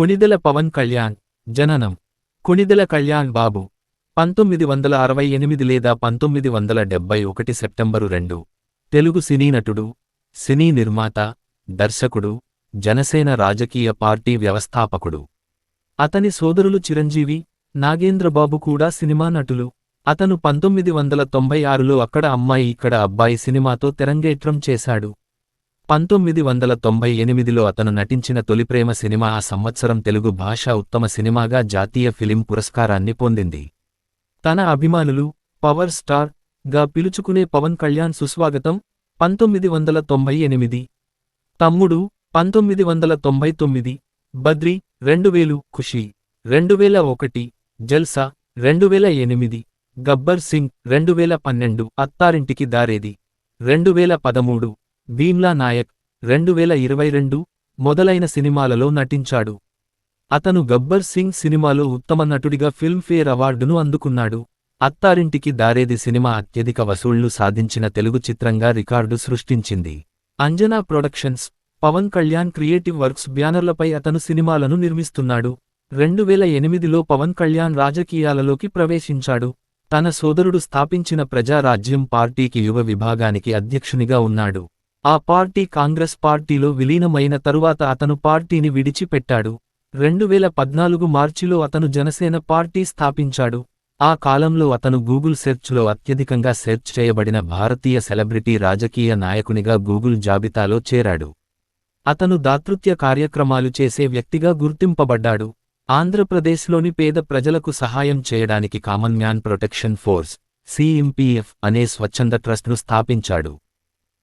కొణిదెల పవన్ కళ్యాణ్ జననం. కొణిదెల కళ్యాణ్ బాబు. పంతొమ్మిది వందల అరవై ఎనిమిది లేదా పంతొమ్మిది వందల డెబ్బై ఒకటి సెప్టెంబరు రెండు. తెలుగు సినీ నటుడు సినీ నిర్మాత దర్శకుడు జనసేన రాజకీయ పార్టీ వ్యవస్థాపకుడు. అతని సోదరులు చిరంజీవి నాగేంద్రబాబు కూడా సినిమా నటులు. అతను పంతొమ్మిది వందల తొంభై ఆరులో అక్కడ అమ్మాయి ఇక్కడ అబ్బాయి సినిమాతో తెరంగేట్రం చేశాడు. పంతొమ్మిది వందల తొంభై ఎనిమిదిలో అతను నటించిన తొలిప్రేమ సినిమా ఆ సంవత్సరం తెలుగు భాష ఉత్తమ సినిమాగా జాతీయ ఫిలిం పురస్కారాన్ని పొందింది. తన అభిమానులు పవర్ స్టార్గా పిలుచుకునే పవన్ కళ్యాణ్ సుస్వాగతం పంతొమ్మిది వందల తొంభై ఎనిమిది. తమ్ముడు పంతొమ్మిది వందల తొంభై తొమ్మిది. బద్రి రెండు వేలు ఖుషీ రెండు వేల ఒకటి. జల్సా రెండు వేల ఎనిమిది. గబ్బర్ సింగ్ రెండు వేల పన్నెండు. అత్తారింటికి దారేది రెండు వేల పదమూడు. భీమ్లా నాయక్ రెండు వేల ఇరవై రెండు మొదలైన సినిమాలలో నటించాడు. అతను గబ్బర్ సింగ్ సినిమాలో ఉత్తమ నటుడిగా ఫిల్మ్ఫేర్ అవార్డును అందుకున్నాడు. అత్తారింటికి దారేది సినిమా అత్యధిక వసూళ్ళు సాధించిన తెలుగు చిత్రంగా రికార్డు సృష్టించింది. Anjana productions Pavan Kalyan creative works బ్యానర్లపై అతను సినిమాలను నిర్మిస్తున్నాడు. రెండు వేల ఎనిమిదిలో పవన్ కళ్యాణ్ రాజకీయాలలోకి ప్రవేశించాడు. తన సోదరుడు స్థాపించిన ప్రజారాజ్యం పార్టీకి యువ విభాగానికి అధ్యక్షునిగా ఉన్నాడు. ఆ పార్టీ కాంగ్రెస్ పార్టీలో విలీనమైన తరువాత అతను పార్టీని విడిచిపెట్టాడు. రెండు వేల పద్నాలుగు మార్చిలో అతను జనసేన పార్టీ స్థాపించాడు. ఆ కాలంలో అతను గూగుల్ సెర్చ్లో అత్యధికంగా సెర్చ్ చేయబడిన భారతీయ సెలబ్రిటీ రాజకీయ నాయకునిగా గూగుల్ జాబితాలో చేరాడు. అతను దాతృత్య కార్యక్రమాలు చేసే వ్యక్తిగా గుర్తింపబడ్డాడు. ఆంధ్రప్రదేశ్లోని పేద ప్రజలకు సహాయం చేయడానికి common man protection force CMPF అనే స్వచ్ఛంద ట్రస్ట్ను స్థాపించాడు.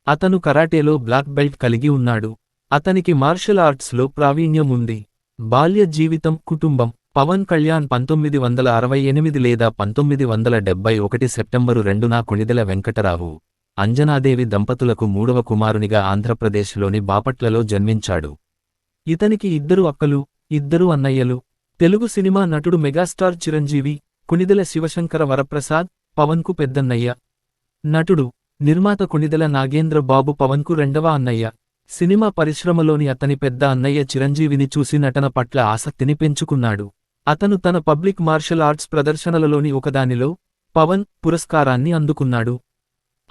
అతను కరాటేలో బ్లాక్ బెల్ట్ కలిగి ఉన్నాడు. అతనికి మార్షల్ ఆర్ట్స్లో ప్రావీణ్యం ఉంది బాల్య జీవితం కుటుంబం. పవన్ కళ్యాణ్ పంతొమ్మిది వందల అరవై ఎనిమిది లేదా పంతొమ్మిది వందల డెబ్బై ఒకటి సెప్టెంబరు రెండున కొణిదెల వెంకటరావు అంజనాదేవి దంపతులకు మూడవ కుమారునిగా ఆంధ్రప్రదేశ్లోని బాపట్లలో జన్మించాడు. ఇతనికి ఇద్దరు అక్కలు ఇద్దరు అన్నయ్యలు. తెలుగు సినిమా నటుడు మెగాస్టార్ చిరంజీవి కుణిదెల శివశంకర వరప్రసాద్ పవన్కు పెద్దన్నయ్య. నటుడు నిర్మాత కుణిదల నాగేంద్ర బాబు పవన్కు రెండవ అన్నయ్య. సినిమా పరిశ్రమలోని అతని పెద్ద అన్నయ్య చిరంజీవిని చూసి నటన పట్ల ఆసక్తిని పెంచుకున్నాడు. అతను తన పబ్లిక్ మార్షల్ ఆర్ట్స్ ప్రదర్శనలలోని ఒకదానిలో పవన్ పురస్కారాన్ని అందుకున్నాడు.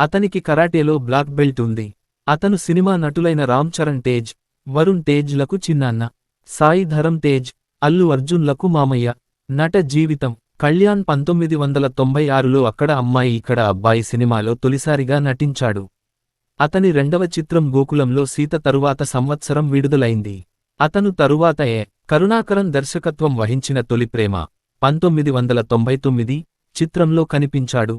అతనికి కరాటేలో బ్లాక్ బెల్ట్ ఉంది. అతను సినిమా నటులైన రామ్ చరణ్ తేజ్ వరుణ్ తేజ్లకు చిన్నాన్న సాయి ధరం తేజ్ అల్లు అర్జున్లకు మామయ్య. నట జీవితం కళ్యాణ్ పంతొమ్మిది వందల తొంభై ఆరులో అక్కడ అమ్మాయి ఇక్కడ అబ్బాయి సినిమాలో తొలిసారిగా నటించాడు. అతని రెండవ చిత్రం గోకులంలో సీత తరువాత సంవత్సరం విడుదలైంది. అతను తరువాత ఏ కరుణాకరన్ దర్శకత్వం వహించిన తొలి ప్రేమ పంతొమ్మిది వందల తొంభై తొమ్మిది చిత్రంలో కనిపించాడు.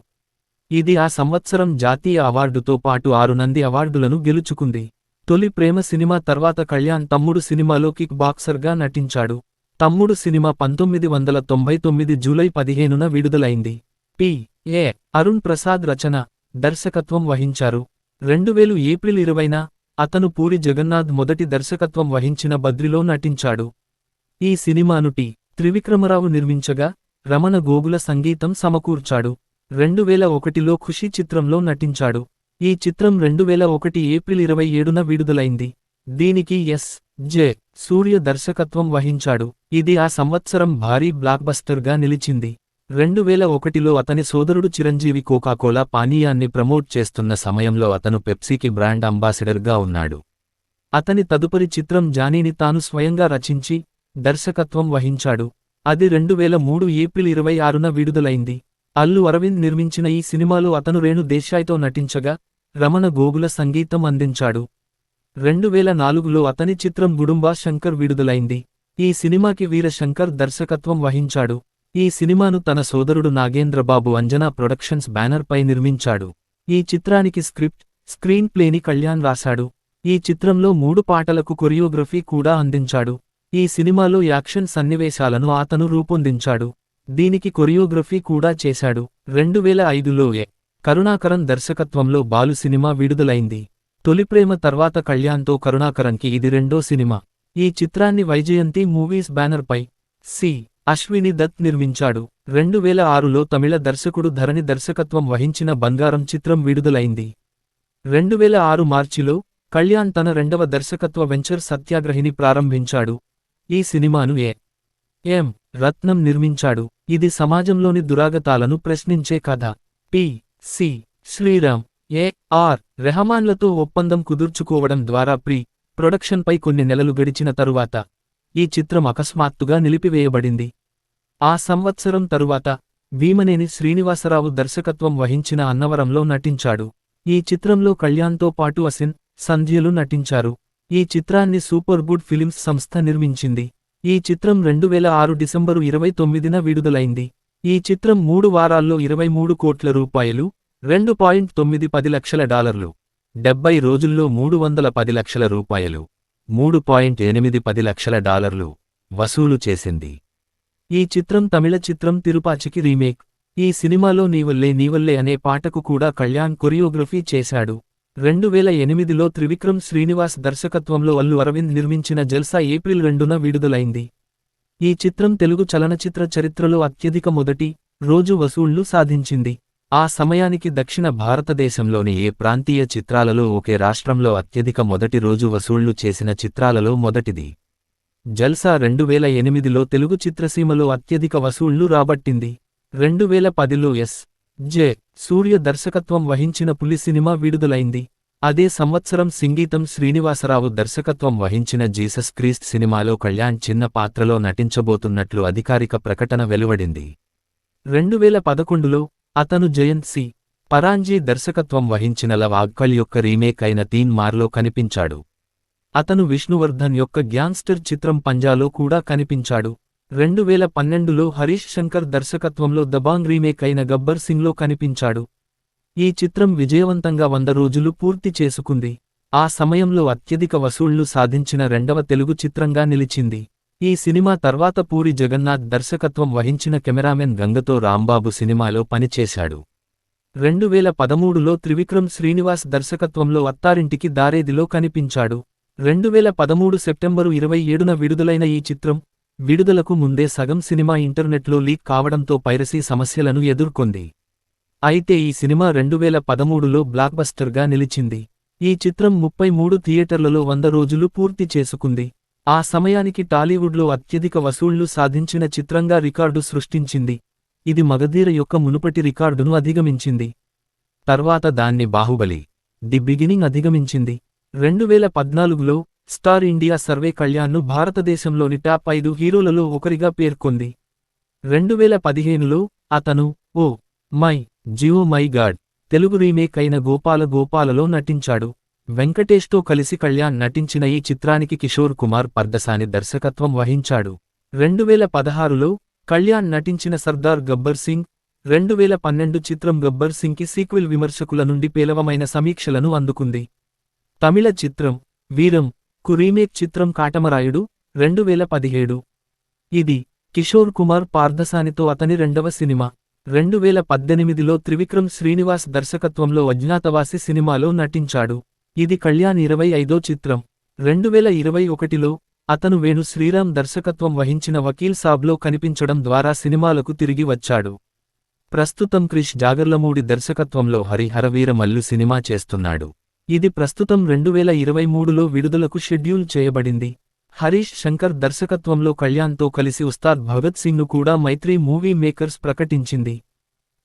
ఇది ఆ సంవత్సరం జాతీయ అవార్డుతో పాటు ఆరు నంది అవార్డులను గెలుచుకుంది. తొలి ప్రేమ సినిమా తర్వాత కళ్యాణ్ తమ్ముడు సినిమాలో కిక్ బాక్సర్గా నటించాడు. తమ్ముడు సినిమా పంతొమ్మిది వందల తొంభై తొమ్మిది జూలై పదిహేనున విడుదలైంది. పి. ఏ. అరుణ్ ప్రసాద్ రచన దర్శకత్వం వహించారు. రెండువేలు ఏప్రిల్ ఇరవైన అతను పూరి జగన్నాథ్ మొదటి దర్శకత్వం వహించిన బద్రిలో నటించాడు. ఈ సినిమాను టి. త్రివిక్రమరావు నిర్మించగా రమణ గోగుల సంగీతం సమకూర్చాడు. రెండువేల ఒకటిలో ఖుషీ చిత్రంలో నటించాడు. ఈ చిత్రం రెండువేల ఒకటి ఏప్రిల్ ఇరవై ఏడున విడుదలైంది. దీనికి ఎస్. జె. సూర్య దర్శకత్వం వహించాడు. ఇది ఆ సంవత్సరం భారీ బ్లాక్బస్టర్గా నిలిచింది. రెండు వేల ఒకటిలో అతని సోదరుడు చిరంజీవి కోకాకోలా పానీయాన్ని ప్రమోట్ చేస్తున్న సమయంలో అతను పెప్సీకి బ్రాండ్ అంబాసిడర్గా ఉన్నాడు. అతని తదుపరి చిత్రం జానీని తాను స్వయంగా రచించి దర్శకత్వం వహించాడు. అది రెండు వేల మూడు ఏప్రిల్ ఇరవై ఆరున విడుదలైంది. అల్లు అరవింద్ నిర్మించిన ఈ సినిమాలో అతను రేణు దేశాయ్తో నటించగా రమణ గోగుల సంగీతం అందించాడు. రెండు వేల నాలుగులో అతని చిత్రం గుడుంబా శంకర్ విడుదలైంది. ఈ సినిమాకి వీరశంకర్ దర్శకత్వం వహించాడు. ఈ సినిమాను తన సోదరుడు నాగేంద్రబాబు అంజనా ప్రొడక్షన్స్ బ్యానర్పై నిర్మించాడు. ఈ చిత్రానికి స్క్రిప్ట్ స్క్రీన్ ప్లేని కళ్యాణ్ రాశాడు. ఈ చిత్రంలో మూడు పాటలకు కొరియోగ్రఫీ కూడా అందించాడు. ఈ సినిమాలో యాక్షన్ సన్నివేశాలను అతను రూపొందించాడు. దీనికి కొరియోగ్రఫీ కూడా చేశాడు. రెండు వేల ఐదులో ఏ కరుణాకరన్ దర్శకత్వంలో బాలు సినిమా విడుదలైంది. తొలిప్రేమ తర్వాత కళ్యాణ్తో కరుణాకరన్కి ఇది రెండో సినిమా. ఈ చిత్రాన్ని వైజయంతి మూవీస్ బ్యానర్పై సి. అశ్విని దత్ నిర్మించాడు. రెండు వేల ఆరులో తమిళ దర్శకుడు ధరణి దర్శకత్వం వహించిన బంగారం చిత్రం విడుదలైంది. రెండు వేల ఆరు మార్చిలో కళ్యాణ్ తన రెండవ దర్శకత్వ వెంచర్ సత్యాగ్రహిని ప్రారంభించాడు. ఈ సినిమాను ఏ. ఎం. రత్నం నిర్మించాడు. ఇది సమాజంలోని దురాగతాలను ప్రశ్నించే కథ. P. C. Sriram. A. R. రెహమాన్లతో ఒప్పందం కుదుర్చుకోవడం ద్వారా ప్రీ ప్రొడక్షన్పై కొన్ని నెలలు గడిచిన తరువాత ఈ చిత్రం అకస్మాత్తుగా నిలిపివేయబడింది. ఆ సంవత్సరం తరువాత భీమనేని శ్రీనివాసరావు దర్శకత్వం వహించిన అన్నవరంలో నటించాడు. ఈ చిత్రంలో కళ్యాణ్తో పాటు అసిన్ సంధ్యలు నటించారు. ఈ చిత్రాన్ని సూపర్ గుడ్ ఫిలిమ్స్ సంస్థ నిర్మించింది. ఈ చిత్రం రెండు వేల ఆరు డిసెంబరు ఇరవై తొమ్మిదిన విడుదలైంది. ఈ చిత్రం మూడు వారాల్లో ఇరవై మూడు కోట్ల రూపాయలు రెండు పాయింట్ తొమ్మిది పది లక్షల డాలర్లు డెబ్బై రోజుల్లో మూడు వందల పది లక్షల రూపాయలు మూడు పాయింట్ ఎనిమిది పది లక్షల డాలర్లు వసూలు చేసింది. ఈ చిత్రం తమిళ చిత్రం తిరుపాచికి రీమేక్. ఈ సినిమాలో నీవల్లే నీవల్లే అనే పాటకు కూడా కళ్యాణ్ కొరియోగ్రఫీ చేశాడు. రెండు వేల ఎనిమిదిలో త్రివిక్రమ్ శ్రీనివాస్ దర్శకత్వంలో అల్లు అరవింద్ నిర్మించిన జల్సా ఏప్రిల్ రెండున విడుదలైంది. ఈ చిత్రం తెలుగు చలనచిత్ర చరిత్రలో అత్యధిక మొదటి రోజు వసూళ్ళు సాధించింది. ఆ సమయానికి దక్షిణ భారతదేశంలోని ఏ ప్రాంతీయ చిత్రాలలో ఒకే రాష్ట్రంలో అత్యధిక మొదటి రోజు వసూళ్ళు చేసిన చిత్రాలలో మొదటిది. జల్సా రెండు వేల ఎనిమిదిలో తెలుగు చిత్రసీమలో అత్యధిక వసూళ్ళు రాబట్టింది. రెండు వేల పదిలో ఎస్. జె. సూర్య దర్శకత్వం వహించిన పులి సినిమా విడుదలైంది. అదే సంవత్సరం సింగీతం శ్రీనివాసరావు దర్శకత్వం వహించిన జీసస్ క్రీస్ట్ సినిమాలో కళ్యాణ్ చిన్న పాత్రలో నటించబోతున్నట్లు అధికారిక ప్రకటన వెలువడింది. రెండు వేల పదకొండులో అతను జయంత్ సి. పరాంజీ దర్శకత్వం వహించిన లవాగ్కల్ యొక్క రీమేక్ అయిన తీన్ మార్లో కనిపించాడు. అతను విష్ణువర్ధన్ యొక్క గ్యాంగ్స్టర్ చిత్రం పంజాలో కూడా కనిపించాడు. రెండు వేల పన్నెండులో హరీష్ శంకర్ దర్శకత్వంలో దబాంగ్ రీమేక్ అయిన గబ్బర్ సింగ్లో కనిపించాడు. ఈ చిత్రం విజయవంతంగా వంద రోజులు పూర్తి చేసుకుంది. ఆ సమయంలో అత్యధిక వసూళ్ళు సాధించిన రెండవ తెలుగు చిత్రంగా నిలిచింది. ఈ సినిమా తర్వాత పూరి జగన్నాథ్ దర్శకత్వం వహించిన కెమెరామెన్ గంగతో రాంబాబు సినిమాలో పనిచేశాడు. రెండు వేల పదమూడులో త్రివిక్రమ్ శ్రీనివాస్ దర్శకత్వంలో అత్తారింటికి దారేదిలో కనిపించాడు. రెండు వేల పదమూడు సెప్టెంబరు ఇరవై ఏడున విడుదలైన ఈ చిత్రం విడుదలకు ముందే సగం సినిమా ఇంటర్నెట్లో లీక్ కావడంతో పైరసీ సమస్యలను ఎదుర్కొంది. అయితే ఈ సినిమా రెండు వేల పదమూడులో బ్లాక్బస్టర్గా నిలిచింది. ఈ చిత్రం ముప్పై మూడు థియేటర్లలో వంద రోజులు పూర్తి చేసుకుంది. ఆ సమయానికి టాలీవుడ్లో అత్యధిక వసూళ్ళు సాధించిన చిత్రంగా రికార్డు సృష్టించింది. ఇది మగధీర యొక్క మునుపటి రికార్డును అధిగమించింది. తర్వాత దాన్ని బాహుబలి ది బిగినింగ్ అధిగమించింది. రెండువేల పద్నాలుగులో స్టార్ ఇండియా సర్వే కళ్యాణ్ను భారతదేశంలోని టాప్ ఐదు హీరోలలో ఒకరిగా పేర్కొంది. రెండువేల పదిహేనులో అతను oh my Jio my god Telugu remake అయిన గోపాల గోపాలలో నటించాడు. వెంకటేష్తో కలిసి కళ్యాణ్ నటించిన ఈ చిత్రానికి కిషోర్ కుమార్ పర్దసాని దర్శకత్వం వహించాడు. రెండు వేల పదహారులో కళ్యాణ్ నటించిన సర్దార్ గబ్బర్ సింగ్ రెండు వేల పన్నెండు చిత్రం గబ్బర్ సింగ్కి సీక్వెల్ విమర్శకుల నుండి పేలవమైన సమీక్షలను అందుకుంది. తమిళ చిత్రం వీరం కు రీమేక్ చిత్రం కాటమరాయుడు రెండు వేల పదిహేడు ఇది కిషోర్ కుమార్ పార్దసానితో అతని రెండవ సినిమా. రెండు వేల పద్దెనిమిదిలో త్రివిక్రమ్ శ్రీనివాస్ దర్శకత్వంలో అజ్ఞాతవాసి సినిమాలో నటించాడు. ఇది కళ్యాణ్ ఇరవై ఐదో చిత్రం. రెండు వేల ఇరవై ఒకటిలో అతను వేణు శ్రీరామ్ దర్శకత్వం వహించిన వకీల్ సాబ్లో కనిపించడం ద్వారా సినిమాలకు తిరిగి వచ్చాడు. ప్రస్తుతం క్రిష్ జాగర్లమూడి దర్శకత్వంలో హరిహరవీర మల్లు సినిమా చేస్తున్నాడు. ఇది ప్రస్తుతం రెండు వేల ఇరవై మూడులో విడుదలకు షెడ్యూల్ చేయబడింది. హరీష్ శంకర్ దర్శకత్వంలో కళ్యాణ్తో కలిసి ఉస్తాద్ భగత్ సింగ్ను కూడా మైత్రి మూవీ మేకర్స్ ప్రకటించింది.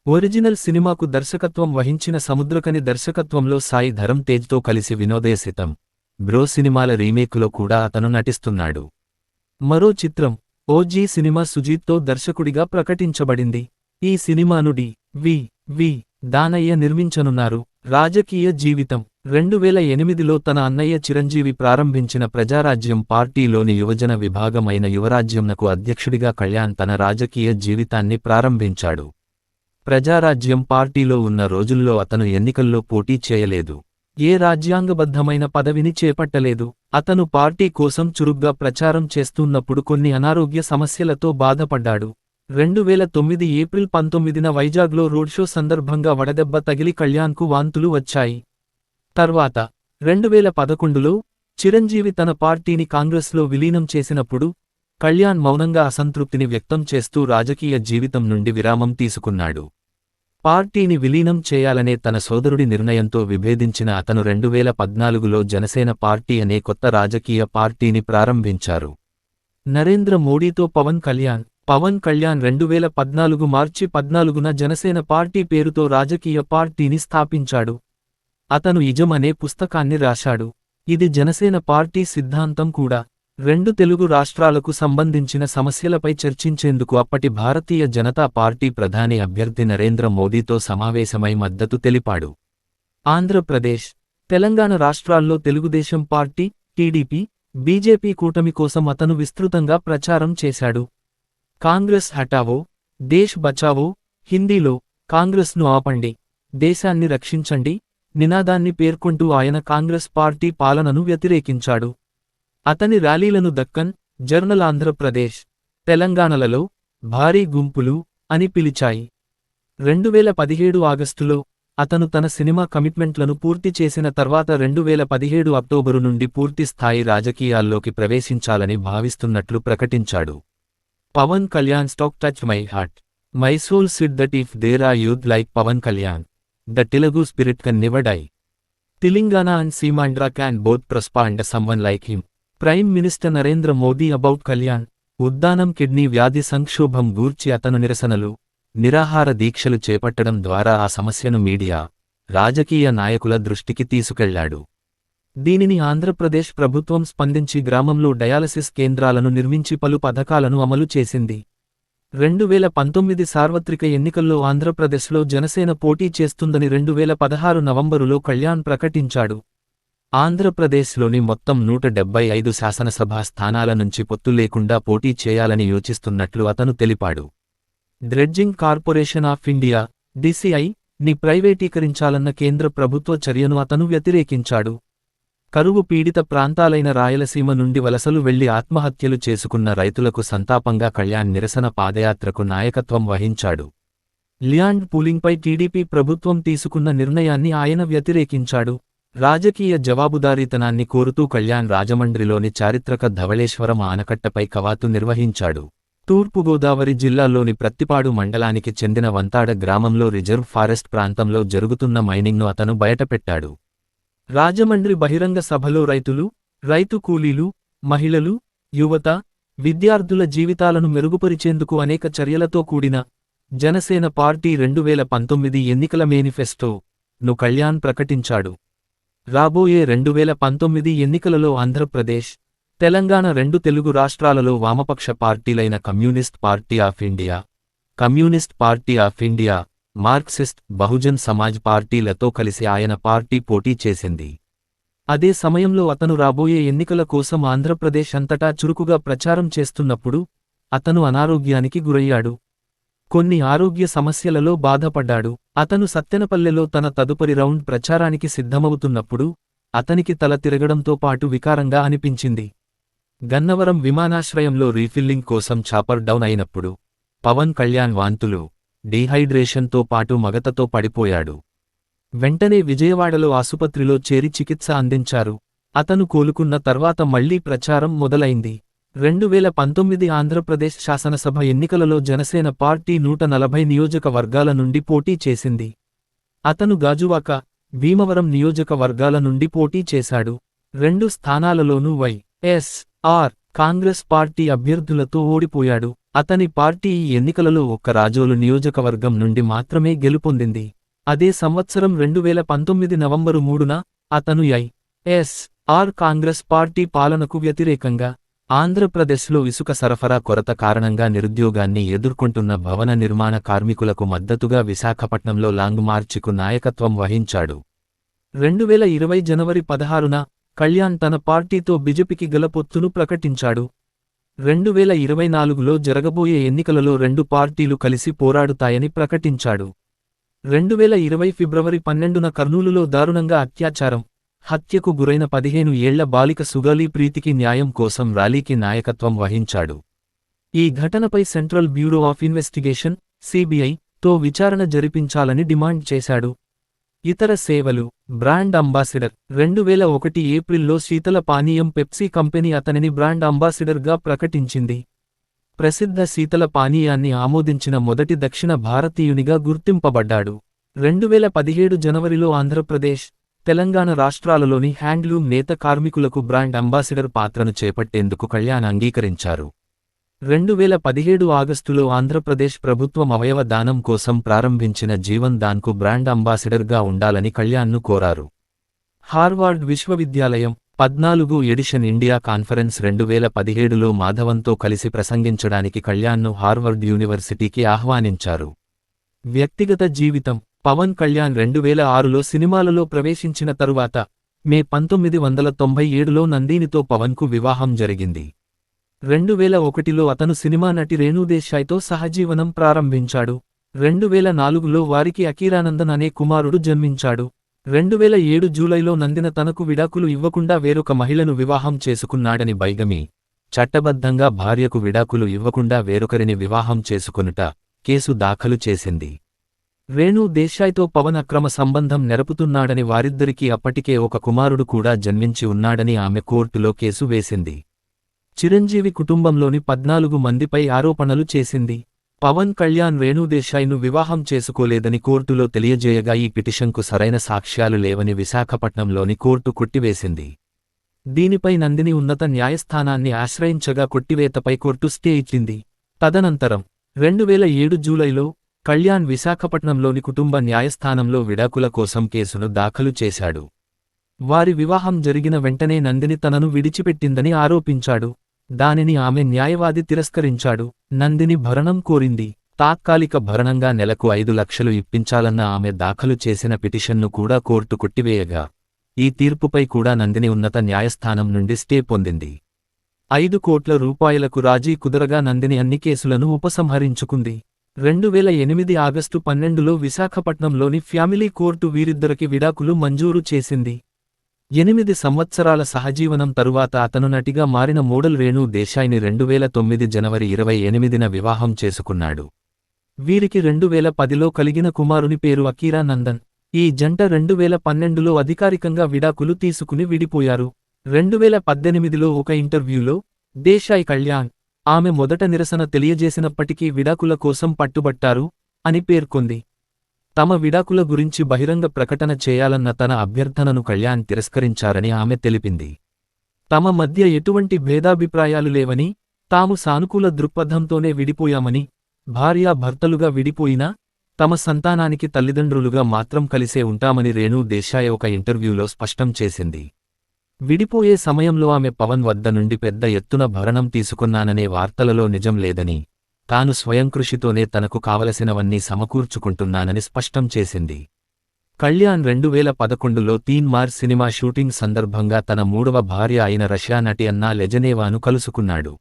ఒరిజినల్ సినిమాకు దర్శకత్వం వహించిన సముద్రకని దర్శకత్వంలో సాయి ధరం తేజ్తో కలిసి వినోదయసితం బ్రో సినిమాల రీమేకులో కూడా అతను నటిస్తున్నాడు. మరో చిత్రం ఓజీ సినిమా సుజీత్తో దర్శకుడిగా ప్రకటించబడింది. ఈ సినిమాను డి వి వి దానయ్య నిర్మించనున్నారు. రాజకీయ జీవితం రెండు వేల ఎనిమిదిలో తన అన్నయ్య చిరంజీవి ప్రారంభించిన ప్రజారాజ్యం పార్టీలోని యువజన విభాగమైన యువరాజ్యంనకు అధ్యక్షుడిగా కళ్యాణ్ తన రాజకీయ జీవితాన్ని ప్రారంభించాడు. ప్రజారాజ్యం పార్టీలో ఉన్న రోజుల్లో అతను ఎన్నికల్లో పోటీ చేయలేదు. ఏ రాజ్యాంగబద్ధమైన పదవిని చేపట్టలేదు. అతను పార్టీ కోసం చురుగ్గా ప్రచారం చేస్తున్నప్పుడు కొన్ని అనారోగ్య సమస్యలతో బాధపడ్డాడు. రెండు వేల తొమ్మిది ఏప్రిల్ పంతొమ్మిదిన వైజాగ్లో రోడ్ షో సందర్భంగా వడదెబ్బ తగిలి కళ్యాణ్కు వాంతులు వచ్చాయి. తర్వాత రెండు వేల పదకొండులో చిరంజీవి తన పార్టీని కాంగ్రెస్లో విలీనం చేసినప్పుడు కళ్యాణ్ మౌనంగా అసంతృప్తిని వ్యక్తం చేస్తూ రాజకీయ జీవితం నుండి విరామం తీసుకున్నాడు. పార్టీని విలీనం చేయాలనే తన సోదరుడి నిర్ణయంతో విభేదించిన అతను రెండు వేల పద్నాలుగులో జనసేన పార్టీ అనే కొత్త రాజకీయ పార్టీని ప్రారంభించారు. నరేంద్ర మోడీతో పవన్ కళ్యాణ్ పవన్ కళ్యాణ్ రెండు వేల పద్నాలుగు మార్చి పద్నాలుగున జనసేన పార్టీ పేరుతో రాజకీయ పార్టీని స్థాపించాడు. అతను ఇజం అనే పుస్తకాన్ని రాశాడు. ఇది జనసేన పార్టీ సిద్ధాంతం కూడా. రెండు తెలుగు రాష్ట్రాలకు సంబంధించిన సమస్యలపై చర్చించేందుకు అప్పటి భారతీయ జనతా పార్టీ ప్రధాని అభ్యర్థి నరేంద్ర మోదీతో సమావేశమై మద్దతు తెలిపాడు. ఆంధ్రప్రదేశ్ తెలంగాణ రాష్ట్రాల్లో తెలుగుదేశం పార్టీ టీడీపీ బీజేపీ కూటమి కోసం అతను విస్తృతంగా ప్రచారం చేశాడు. కాంగ్రెస్ హటావో దేశ్ బచావో హిందీలో కాంగ్రెస్ను ఆపండి దేశాన్ని రక్షించండి నినాదాన్ని పేర్కొంటూ ఆయన కాంగ్రెస్ పార్టీ పాలనను వ్యతిరేకించాడు. అతని ర్యాలీలను దక్కన్ జర్నల్ ఆంధ్రప్రదేశ్ తెలంగాణలలో భారీ గుంపులు అని పిలిచాయి. రెండువేల పదిహేడు ఆగస్టులో అతను తన సినిమా కమిట్మెంట్లను పూర్తి చేసిన తర్వాత రెండువేల పదిహేడు అక్టోబరు నుండి పూర్తిస్థాయి రాజకీయాల్లోకి ప్రవేశించాలని భావిస్తున్నట్లు ప్రకటించాడు. Pavan Kalyan stuck touch my heart. My soul said that if there are youth like Pavan Kalyan. The Telugu spirit can never die. Telangana and Seemandhra can both respond someone like him. Prime minister Narendra Modi about Kalyan Uddanam kidney వ్యాధి సంక్షోభం గూర్చి అతను నిరసనలు నిరాహార దీక్షలు చేపట్టడం ద్వారా ఆ సమస్యను మీడియా రాజకీయ నాయకుల దృష్టికి తీసుకెళ్ళాడు. దీనిని ఆంధ్రప్రదేశ్ ప్రభుత్వం స్పందించి గ్రామంలో డయాలసిస్ కేంద్రాలను నిర్మించి పలు పథకాలను అమలు చేసింది. రెండు వేల పంతొమ్మిది సార్వత్రిక ఎన్నికల్లో ఆంధ్రప్రదేశ్లో జనసేన పోటీ చేస్తుందని రెండు వేల పదహారు నవంబరులో కళ్యాణ్ ప్రకటించాడు. ఆంధ్రప్రదేశ్లోని మొత్తం నూట డెబ్బై ఐదు శాసనసభా స్థానాల నుంచి పొత్తు లేకుండా పోటీ చేయాలని యోచిస్తున్నట్లు అతను తెలిపాడు. Dredging corporation of India DCI ని ప్రైవేటీకరించాలన్న కేంద్ర ప్రభుత్వ చర్యను అతను వ్యతిరేకించాడు. కరువు పీడిత ప్రాంతాలైన రాయలసీమ నుండి వలసలు వెళ్ళి ఆత్మహత్యలు చేసుకున్న రైతులకు సంతాపంగా కళ్యాణ్ నిరసన పాదయాత్రకు నాయకత్వం వహించాడు. ల్యాండ్ పూలింగ్పై టీడీపీ ప్రభుత్వం తీసుకున్న నిర్ణయాన్ని ఆయన వ్యతిరేకించాడు. రాజకీయ జవాబుదారీతనాన్ని కోరుతూ కళ్యాణ్ రాజమండ్రిలోని చారిత్రక ధవళేశ్వరం ఆనకట్టపై కవాతు నిర్వహించాడు. తూర్పుగోదావరి జిల్లాలోని ప్రత్తిపాడు మండలానికి చెందిన వంతాడ గ్రామంలో రిజర్వ్ ఫారెస్ట్ ప్రాంతంలో జరుగుతున్న మైనింగ్ను అతను బయటపెట్టాడు. రాజమండ్రి బహిరంగ సభలో రైతులు రైతు కూలీలు మహిళలు యువత విద్యార్థుల జీవితాలను మెరుగుపరిచేందుకు అనేక చర్యలతో కూడిన జనసేన పార్టీ రెండువేల పంతొమ్మిది ఎన్నికల మేనిఫెస్టో ను కళ్యాణ్ ప్రకటించాడు. రాబోయే రెండువేల పంతొమ్మిది ఎన్నికలలో ఆంధ్రప్రదేశ్ తెలంగాణ రెండు తెలుగు రాష్ట్రాలలో వామపక్ష పార్టీలైన communist party of India communist party of India marxist Bahujan Samaj పార్టీలతో కలిసి ఆయన పార్టీ పోటీ చేసింది. అదే సమయంలో అతను రాబోయే ఎన్నికల కోసం ఆంధ్రప్రదేశ్ అంతటా చురుకుగా ప్రచారం చేస్తున్నప్పుడు అతను అనారోగ్యానికి గురయ్యాడు. కొన్ని ఆరోగ్య సమస్యలలో బాధపడ్డాడు. అతను సత్తెనపల్లెలో తన తదుపరి రౌండ్ ప్రచారానికి సిద్ధమవుతున్నప్పుడు అతనికి తల తిరగడంతో పాటు వికారంగా అనిపించింది. గన్నవరం విమానాశ్రయంలో రీఫిల్లింగ్ కోసం చాపర్ డౌన్ అయినప్పుడు పవన్ కళ్యాణ్ వాంతులు డీహైడ్రేషన్తో పాటు మగతతో పడిపోయాడు. వెంటనే విజయవాడలో ఆసుపత్రిలో చేరి చికిత్స అందించారు. అతను కోలుకున్న తర్వాత మళ్ళీ ప్రచారం మొదలైంది. రెండు వేల పంతొమ్మిది ఆంధ్రప్రదేశ్ శాసనసభ ఎన్నికలలో జనసేన పార్టీ నూట నలభై నియోజకవర్గాల నుండి పోటీ చేసింది. అతను గాజువాక భీమవరం నియోజకవర్గాల నుండి పోటీ చేశాడు. రెండు స్థానాలలోనూ Y S R congress party అభ్యర్థులతో ఓడిపోయాడు. అతని పార్టీ ఈ ఎన్నికలలో ఒక్క రాజోలు నియోజకవర్గం నుండి మాత్రమే గెలుపొందింది. అదే సంవత్సరం రెండువేల పంతొమ్మిది నవంబరు మూడున అతను I S R congress party పాలనకు వ్యతిరేకంగా ఆంధ్రప్రదేశ్లో ఇసుక సరఫరా కొరత కారణంగా నిరుద్యోగాన్ని ఎదుర్కొంటున్న భవన నిర్మాణ కార్మికులకు మద్దతుగా విశాఖపట్నంలో లాంగ్ మార్చికు నాయకత్వం వహించాడు. రెండువేల ఇరవై జనవరి పదహారున కళ్యాణ్ తన పార్టీతో బిజెపికి గల పొత్తును ప్రకటించాడు. రెండువేల ఇరవై నాలుగులో జరగబోయే ఎన్నికలలో రెండు పార్టీలు కలిసి పోరాడుతాయని ప్రకటించాడు. రెండువేల ఇరవై ఫిబ్రవరి పన్నెండున కర్నూలులో దారుణంగా అత్యాచారం హత్యకు గురైన పదిహేను ఏళ్ళ బాలిక సుగాలి ప్రీతికి న్యాయం కోసం ర్యాలీకి నాయకత్వం వహించాడు. ఈ ఘటనపై central bureau of investigation CBI తో విచారణ జరిపించాలని డిమాండ్ చేశాడు. ఇతర సేవలు బ్రాండ్ అంబాసిడర్ రెండు వేల ఒకటి ఏప్రిల్లో శీతల పానీయం పెప్సీ కంపెనీ అతనిని బ్రాండ్ అంబాసిడర్గా ప్రకటించింది. ప్రసిద్ధ శీతల పానీయాన్ని ఆమోదించిన మొదటి దక్షిణ భారతీయునిగా గుర్తింపబడ్డాడు. రెండువేల పదిహేడు జనవరిలో ఆంధ్రప్రదేశ్ తెలంగాణ రాష్ట్రాలలోని హ్యాండ్లూమ్ నేత కార్మికులకు బ్రాండ్ అంబాసిడర్ పాత్రను చేపట్టేందుకు కళ్యాణ్ అంగీకరించారు. రెండు వేల పదిహేడు ఆగస్టులో ఆంధ్రప్రదేశ్ ప్రభుత్వం అవయవ దానం కోసం ప్రారంభించిన జీవన్ దాన్కు బ్రాండ్ అంబాసిడర్గా ఉండాలని కళ్యాణ్ను కోరారు. హార్వార్డ్ విశ్వవిద్యాలయం పద్నాలుగు ఎడిషన్ ఇండియా కాన్ఫరెన్స్ రెండు వేల పదిహేడులో మాధవన్తో కలిసి ప్రసంగించడానికి కళ్యాణ్ను హార్వర్డ్ యూనివర్సిటీకి ఆహ్వానించారు. వ్యక్తిగత జీవితం పవన్ కళ్యాణ్ రెండు వేల ఆరులో సినిమాలలో ప్రవేశించిన తరువాత మే పంతొమ్మిది వందల తొంభై ఏడులో నందినితో పవన్కు వివాహం జరిగింది. రెండు వేల ఒకటిలో అతను సినిమా నటి రేణుదేశాయ్తో సహజీవనం ప్రారంభించాడు. రెండు వేల నాలుగులో వారికి అకీరానందన్ అనే కుమారుడు జన్మించాడు. రెండు వేల ఏడు జూలైలో నందిన తనకు విడాకులు ఇవ్వకుండా వేరొక మహిళను వివాహం చేసుకున్నాడని బైగమి చట్టబద్ధంగా భార్యకు విడాకులు ఇవ్వకుండా వేరొకరిని వివాహం చేసుకొనుట కేసు దాఖలు చేసింది. వేణు దేశాయ్తో పవన్ అక్రమ సంబంధం నెరపుతున్నాడని వారిద్దరికీ అప్పటికే ఒక కుమారుడు కూడా జన్మించి ఉన్నాడని ఆమె కోర్టులో కేసు వేసింది. చిరంజీవి కుటుంబంలోని పద్నాలుగు మందిపై ఆరోపణలు చేసింది. పవన్ కళ్యాణ్ వేణుదేశాయ్ను వివాహం చేసుకోలేదని కోర్టులో తెలియజేయగా ఈ పిటిషన్కు సరైన సాక్ష్యాలు లేవని విశాఖపట్నంలోని కోర్టు కొట్టివేసింది. దీనిపై నందిని ఉన్నత న్యాయస్థానాన్ని ఆశ్రయించగా కొట్టివేతపై కోర్టు స్టే ఇచ్చింది. తదనంతరం రెండు వేల ఏడు జూలైలో కళ్యాణ్ విశాఖపట్నంలోని కుటుంబ న్యాయస్థానంలో విడాకుల కోసం కేసును దాఖలు చేశాడు. వారి వివాహం జరిగిన వెంటనే నందిని తనను విడిచిపెట్టిందని ఆరోపించాడు. దానిని ఆమె న్యాయవాది తిరస్కరించాడు. నందిని భరణం కోరింది. తాత్కాలిక భరణంగా నెలకు ఐదు లక్షలు ఇప్పించాలన్న ఆమె దాఖలు చేసిన పిటిషన్ను కూడా కోర్టు కొట్టివేయగా. ఈ తీర్పుపై కూడా నందిని ఉన్నత న్యాయస్థానం నుండి స్టే పొందింది. ఐదు కోట్ల రూపాయలకు రాజీ కుదరగా నందిని అన్ని కేసులను ఉపసంహరించుకుంది. రెండు వేల ఎనిమిది ఆగస్టు పన్నెండులో విశాఖపట్నంలోని ఫ్యామిలీ కోర్టు వీరిద్దరికి విడాకులు మంజూరు చేసింది. ఎనిమిది సంవత్సరాల సహజీవనం తరువాత అతను నటిగా మారిన మోడల్ రేణు దేశాయ్ని రెండు వేల తొమ్మిది జనవరి ఇరవై ఎనిమిదిన వివాహం చేసుకున్నాడు. వీరికి రెండు వేల పదిలో కలిగిన కుమారుని పేరు అకీరా నందన్. ఈ జంట రెండు వేల పన్నెండులో అధికారికంగా విడాకులు తీసుకుని విడిపోయారు. రెండు వేల పద్దెనిమిదిలో ఒక ఇంటర్వ్యూలో దేశాయ్ కళ్యాణ్ ఆమె మొదట నిరసన తెలియజేసినప్పటికీ విడాకుల కోసం పట్టుబట్టారు అని పేర్కొంది. తమ విడాకుల గురించి బహిరంగ ప్రకటన చేయాలన్న తన అభ్యర్థనను కళ్యాణ్ తిరస్కరించారని ఆమె తెలిపింది. తమ మధ్య ఎటువంటి భేదాభిప్రాయాలు లేవని తాము సానుకూల దృక్పథంతోనే విడిపోయామని భార్యాభర్తలుగా విడిపోయినా తమ సంతానానికి తల్లిదండ్రులుగా మాత్రం కలిసే ఉంటామని రేణు దేశాయ్ ఒక ఇంటర్వ్యూలో స్పష్టం చేసింది. విడిపోయే సమయంలో ఆమె పవన్ వద్ద నుండి పెద్ద ఎత్తున భరణం తీసుకున్నాననే వార్తలలో నిజం లేదని తాను స్వయంకృషితోనే తనకు కావలసినవన్నీ సమకూర్చుకుంటున్నానని స్పష్టం చేసింది. కళ్యాణ్ రెండు వేల పదకొండులో తీన్ మార్ సినిమా షూటింగ్ సందర్భంగా తన మూడవ భార్య అయిన రష్యా నటి అన్నా లెజనేవాను కలుసుకున్నాడు.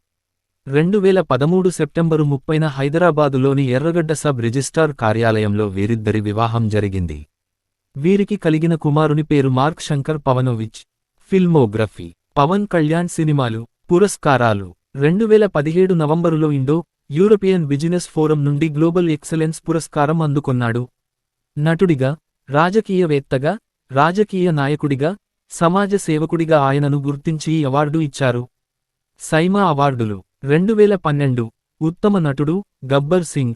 రెండు వేల పదమూడు సెప్టెంబరు ముప్పైన హైదరాబాదులోని ఎర్రగడ్డ సబ్ రిజిస్ట్రార్ కార్యాలయంలో వీరిద్దరి వివాహం జరిగింది. వీరికి కలిగిన కుమారుని పేరు Mark Shankar Pavanovich. Filmography Pavan Kalyan cinema పురస్కారాలు. రెండు వేల పదిహేడు నవంబరులో ఇండో యూరోపియన్ బిజినెస్ ఫోరం నుండి గ్లోబల్ ఎక్సలెన్స్ పురస్కారం అందుకొన్నాడు. నటుడిగా రాజకీయవేత్తగా రాజకీయ నాయకుడిగా సమాజ సేవకుడిగా ఆయనను గుర్తించి ఈ అవార్డు ఇచ్చారు. సైమా అవార్డులు. రెండు వేల పన్నెండు ఉత్తమ నటుడు గబ్బర్ సింగ్.